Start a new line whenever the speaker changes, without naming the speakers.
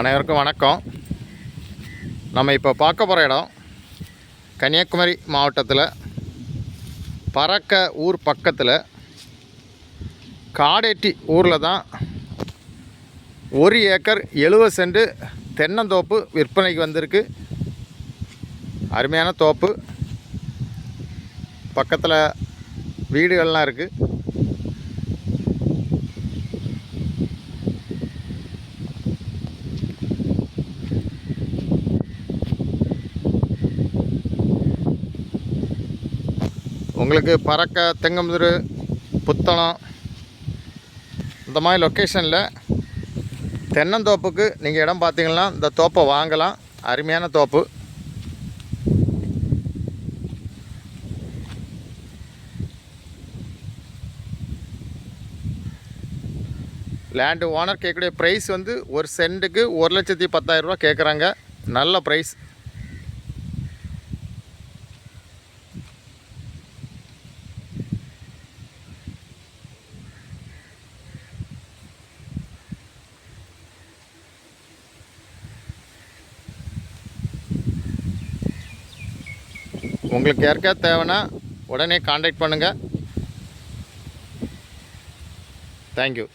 அனைவருக்கும் வணக்கம். நம்ம இப்போ பார்க்க போகிற இடம் கன்னியாகுமரி மாவட்டத்தில் பறக்க ஊர் பக்கத்தில் காடேட்டி ஊரில் தான் ஒரு ஏக்கர் எழுபது சென்ட் தென்னந்தோப்பு விற்பனைக்கு வந்திருக்கு. அருமையான தோப்பு. பக்கத்தில் வீடுகள்லாம் இருக்குது உங்களுக்கு பறக்க தெங்கமுதிர் புத்தளம் இந்த மாதிரி லொக்கேஷனில் தென்னந்தோப்புக்கு நீங்கள் இடம் பார்த்தீங்கன்னா இந்த தோப்பை வாங்கலாம். அருமையான தோப்பு. லேண்டு ஓனர் கேட்கக்கூடிய ப்ரைஸ் வந்து ஒரு சென்ட்டுக்கு ஒரு லட்சத்தி பத்தாயிரரூபா கேட்குறாங்க. நல்ல ப்ரைஸ் உங்களுக்கு யாருக்கா தேவைன்னா உடனே காண்டாக்ட் பண்ணுங்கள் தேங்க்யூ